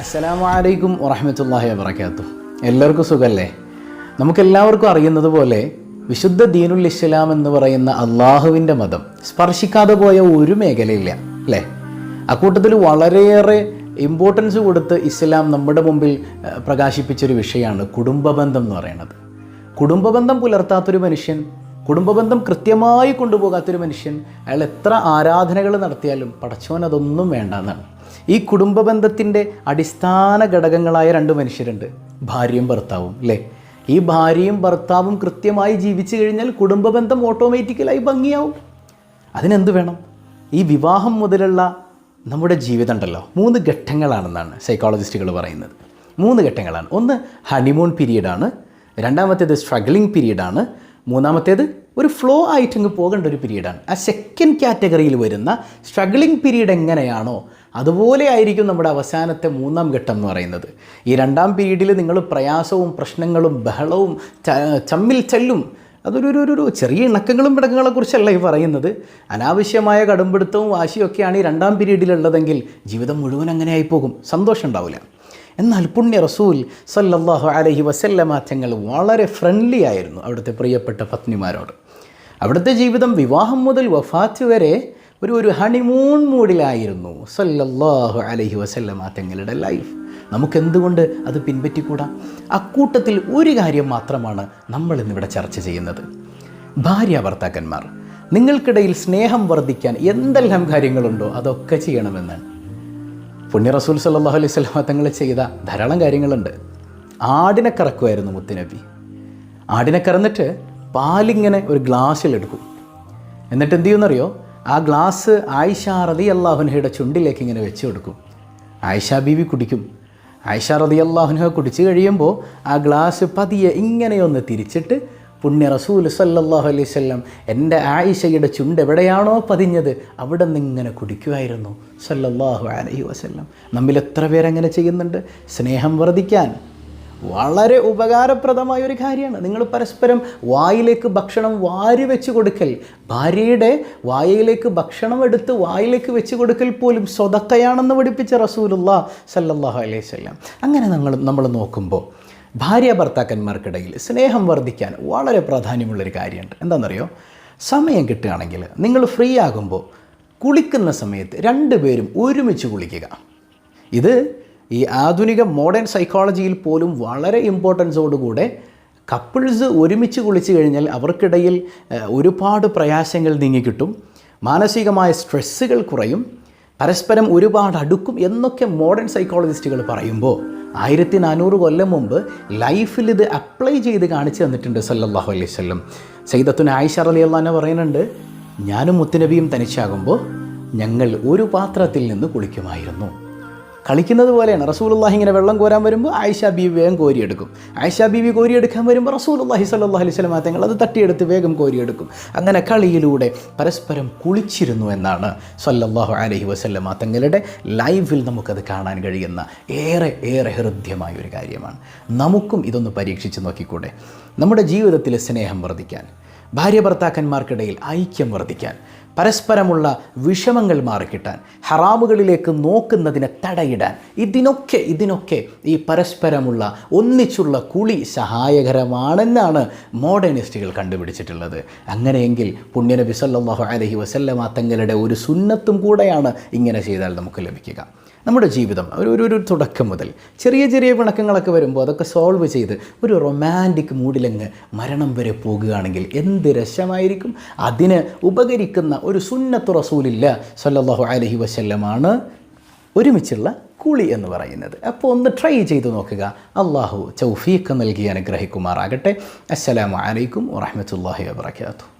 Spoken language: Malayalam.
അസ്സലാമു അലൈക്കും വറഹമത്തല്ലാഹി വബർക്കാത്തു എല്ലാവർക്കും സുഖല്ലേ? നമുക്കെല്ലാവർക്കും അറിയുന്നത് പോലെ വിശുദ്ധ ദീനുൽ ഇസ്ലാം എന്ന് പറയുന്ന അള്ളാഹുവിന്റെ മതം സ്പർശിക്കാതെ പോയ ഒരു മേഖലയില്ല അല്ലേ? അക്കൂട്ടത്തിൽ വളരെയേറെ ഇമ്പോർട്ടൻസ് കൊടുത്ത് ഇസ്ലാം നമ്മുടെ മുമ്പിൽ പ്രകാശിപ്പിച്ചൊരു വിഷയമാണ് കുടുംബബന്ധം എന്ന് പറയുന്നത്. കുടുംബബന്ധം പുലർത്താത്തൊരു മനുഷ്യൻ കുടുംബബന്ധം കൃത്യമായി കൊണ്ടുപോകാത്തൊരു മനുഷ്യൻ അയാൾ എത്ര ആരാധനകൾ നടത്തിയാലും പടച്ചവൻ അതൊന്നും വേണ്ട എന്നാണ് കുടുംബ ബന്ധത്തിന്റെ അടിസ്ഥാന ഘടകങ്ങളായ രണ്ട് മനുഷ്യരുണ്ട്. ഭാര്യയും ഭർത്താവും അല്ലേ ഈ ഭാര്യയും ഭർത്താവും കൃത്യമായി ജീവിച്ചു കഴിഞ്ഞാൽ കുടുംബ ബന്ധം ഓട്ടോമാറ്റിക്കലായി ഭംഗിയാവും. അതിനെന്ത് വേണം? ഈ വിവാഹം മുതലുള്ള നമ്മുടെ ജീവിതം ഉണ്ടല്ലോ. മൂന്ന് ഘട്ടങ്ങളാണെന്നാണ് സൈക്കോളജിസ്റ്റുകൾ പറയുന്നത്. മൂന്ന് ഘട്ടങ്ങളാണ്. ഒന്ന് ഹണിമൂൺ പീരീഡാണ് രണ്ടാമത്തേത് സ്ട്രഗ്ലിംഗ് പീരീഡാണ് മൂന്നാമത്തേത് ഒരു ഫ്ലോ ആയിട്ട് അങ്ങ് പോകേണ്ട ഒരു പീരീഡാണ് ആ സെക്കൻഡ് കാറ്റഗറിയിൽ വരുന്ന സ്ട്രഗ്ലിംഗ് പീരീഡ് എങ്ങനെയാണോ അതുപോലെ ആയിരിക്കും നമ്മുടെ അവസാനത്തെ മൂന്നാം ഘട്ടം എന്ന് പറയുന്നത്. ഈ രണ്ടാം പീരീഡിൽ നിങ്ങൾ പ്രയാസവും പ്രശ്നങ്ങളും ബഹളവും ചമ്മിൽ ചെല്ലും അതൊരു ഒരു ഒരു- ചെറിയ ഇണക്കങ്ങളും പിടക്കങ്ങളെ കുറിച്ചല്ല ഈ പറയുന്നത്. അനാവശ്യമായ കടുംപിടുത്തവും വാശിയൊക്കെയാണ് ഈ രണ്ടാം പീരീഡിലുള്ളതെങ്കിൽ ജീവിതം മുഴുവൻ അങ്ങനെ ആയി പോകും. സന്തോഷം ഉണ്ടാവില്ല എന്നാൽ പുണ്യ റസൂൽ സല്ലല്ലാഹു അലഹി വസല്ലമ തങ്ങൾ വളരെ ഫ്രണ്ട്ലി ആയിരുന്നു അവിടുത്തെ പ്രിയപ്പെട്ട പത്നിമാരോട്. അവിടുത്തെ ജീവിതം വിവാഹം മുതൽ വഫാത്ത് വരെ ഒരു ഒരു ഹണിമൂൺ മൂഡിലായിരുന്നു. സല്ലല്ലാഹു അലഹി വസല്ലമ തങ്ങളുടെ ലൈഫ് നമുക്കെന്തുകൊണ്ട് അത് പിൻപറ്റിക്കൂടാ? അക്കൂട്ടത്തിൽ ഒരു കാര്യം മാത്രമാണ് നമ്മൾ ഇന്നിവിടെ ചർച്ച ചെയ്യുന്നത്. ഭാര്യ ഭർത്താക്കന്മാർ നിങ്ങൾക്കിടയിൽ സ്നേഹം വർദ്ധിക്കാൻ എന്തെല്ലാം കാര്യങ്ങളുണ്ടോ അതൊക്കെ ചെയ്യണമെന്നാണ് പുണ്യ റസൂൽ സല്ലാഹു അലൈഹി സ്വലാമ തങ്ങൾ ചെയ്ത ധാരാളം കാര്യങ്ങളുണ്ട്. ആടിനെ കറക്കുമായിരുന്നു മുത്തുനബി. ആടിനെ കറന്നിട്ട് പാലിങ്ങനെ ഒരു ഗ്ലാസ്സിലെടുക്കും. എന്നിട്ട് എന്ത് ചെയ്യുമെന്നറിയോ? ആ ഗ്ലാസ് ആയിഷ റതി അള്ളാഹുനഹയുടെ ചുണ്ടിലേക്ക് ഇങ്ങനെ വെച്ച് കൊടുക്കും. ആയിഷ ബീവി കുടിക്കും. ആയിഷ റതി അള്ളാഹുനഹ കുടിച്ച് കഴിയുമ്പോൾ ആ ഗ്ലാസ് പതിയെ ഇങ്ങനെയൊന്ന് തിരിച്ചിട്ട് പുണ്യ റസൂൽ സല്ലാഹു അലൈഹി വസല്ലം എന്റെ ആയിഷയുടെ ചുണ്ട് എവിടെയാണോ പതിഞ്ഞത് അവിടെ നിന്ന് ഇങ്ങനെ കുടിക്കുമായിരുന്നു സല്ലല്ലാഹു അലൈഹി വസല്ലം. നമ്മിൽ എത്ര പേരങ്ങനെ ചെയ്യുന്നുണ്ട്? സ്നേഹം വർദ്ധിക്കാൻ വളരെ ഉപകാരപ്രദമായ ഒരു കാര്യമാണ്. നിങ്ങൾ പരസ്പരം വായിലേക്ക് ഭക്ഷണം വാരി വെച്ച് കൊടുക്കൽ. ഭാര്യയുടെ വായയിലേക്ക് ഭക്ഷണം എടുത്ത് വായിലേക്ക് വെച്ച് കൊടുക്കൽ പോലും സ്വതക്കയാണെന്ന് പഠിപ്പിച്ച റസൂലുള്ള സല്ലല്ലാഹു അലൈഹി വസല്ലം. അങ്ങനെ നമ്മൾ നമ്മൾ നോക്കുമ്പോൾ ഭാര്യ ഭർത്താക്കന്മാർക്കിടയിൽ സ്നേഹം വർദ്ധിക്കാൻ വളരെ പ്രാധാന്യമുള്ളൊരു കാര്യമുണ്ട്. എന്താണെന്നറിയോ? സമയം കിട്ടുകയാണെങ്കിൽ നിങ്ങൾ ഫ്രീ ആകുമ്പോൾ കുളിക്കുന്ന സമയത്ത് രണ്ടുപേരും ഒരുമിച്ച് കുളിക്കുക. ഇത് ഈ ആധുനിക മോഡേൺ സൈക്കോളജിയിൽ പോലും വളരെ ഇമ്പോർട്ടൻസോടുകൂടെ കപ്പിൾസ് ഒരുമിച്ച് കുളിച്ചു കഴിഞ്ഞാൽ അവർക്കിടയിൽ ഒരുപാട് പ്രയാസങ്ങൾ നീങ്ങിക്കിട്ടും മാനസികമായ സ്ട്രെസ്സുകൾ കുറയും പരസ്പരം ഒരുപാട് അടുക്കും എന്നൊക്കെ മോഡേൺ സൈക്കോളജിസ്റ്റുകൾ പറയുമ്പോൾ ആയിരത്തി നാനൂറ് കൊല്ലം മുമ്പ് ലൈഫിൽ ഇത് അപ്ലൈ ചെയ്ത് കാണിച്ചു തന്നിട്ടുണ്ട് സല്ലാഹു അലൈഹി വസല്ലം. സൈദത്തുൻ ആയിഷ അലി അള്ളഹാനെ പറയുന്നുണ്ട് ഞാനും മുത്തുനബിയും തനിച്ചാകുമ്പോൾ ഞങ്ങൾ ഒരു പാത്രത്തിൽ നിന്ന് കുളിക്കുമായിരുന്നു. കളിക്കുന്നത് പോലെയാണ്. റസൂലുള്ളാഹി ഇങ്ങനെ വെള്ളം കോരാൻ വരുമ്പോൾ ആയിഷ ബീവി വേഗം കോരിയെടുക്കും. ആയിഷ ബീവി കോരിയെടുക്കാൻ വരുമ്പോൾ റസൂലുള്ളാഹി സ്വല്ലല്ലാഹി അലൈഹി വസല്ലം തങ്ങൾ അത് തട്ടിയെടുത്ത് വേഗം കോരിയെടുക്കും. അങ്ങനെ കളിയിലൂടെ പരസ്പരം കുളിച്ചിരുന്നു എന്നാണ് സല്ലല്ലാഹു അലൈഹി വസല്ലം തങ്ങളുടെ ലൈഫിൽ നമുക്കത് കാണാൻ കഴിയുന്ന ഏറെ ഏറെ ഹൃദ്യമായ ഒരു കാര്യമാണ്. നമുക്കും ഇതൊന്ന് പരീക്ഷിച്ച് നോക്കിക്കൂടെ? നമ്മുടെ ജീവിതത്തിലെ സ്നേഹം വർദ്ധിക്കാൻ. ഭാര്യ ഭർത്താക്കന്മാർക്കിടയിൽ ഐക്യം വർദ്ധിക്കാൻ പരസ്പരമുള്ള വിഷമങ്ങൾ മാറിക്കിട്ടാൻ ഹറാമുകളിലേക്ക് നോക്കുന്നതിനെ തടയിടാൻ ഇതിനൊക്കെ ഇതിനൊക്കെ ഈ പരസ്പരമുള്ള ഒന്നിച്ചുള്ള കുളി സഹായകരമാണെന്നാണ് മോഡേണിസ്റ്റുകൾ കണ്ടുപിടിച്ചിട്ടുള്ളത്. അങ്ങനെയെങ്കിൽ പുണ്യനബി സല്ലാഹു അലൈഹി വസല്ലമ തങ്ങളുടെ ഒരു സുന്നത്തും കൂടെയാണ് ഇങ്ങനെ ചെയ്താൽ നമുക്ക് ലഭിക്കുക. നമ്മുടെ ജീവിതം ഒരു ഒരു തുടക്കം മുതൽ ചെറിയ ചെറിയ പിണക്കങ്ങളൊക്കെ വരുമ്പോൾ അതൊക്കെ സോൾവ് ചെയ്ത് ഒരു റൊമാന്റിക് മൂഡിലങ്ങ് മരണം വരെ പോകുകയാണെങ്കിൽ എന്ത് രസമായിരിക്കും? അതിന് ഉപകരിക്കുന്ന ഒരു സുന്നത്ത് റസൂലില്ല സല്ലല്ലാഹു അലൈഹി വസല്ലമാണ് ഒരുമിച്ചുള്ള കുളി എന്ന് പറയുന്നത്. അപ്പോൾ ഒന്ന് ട്രൈ ചെയ്ത് നോക്കുക. അള്ളാഹു ചൗഫീഖ് നൽകി അനുഗ്രഹിക്കുമാറാകട്ടെ. അസ്സലാമു അലൈക്കും വറഹ്മത്തുള്ളാഹി വബറകാതുഹു.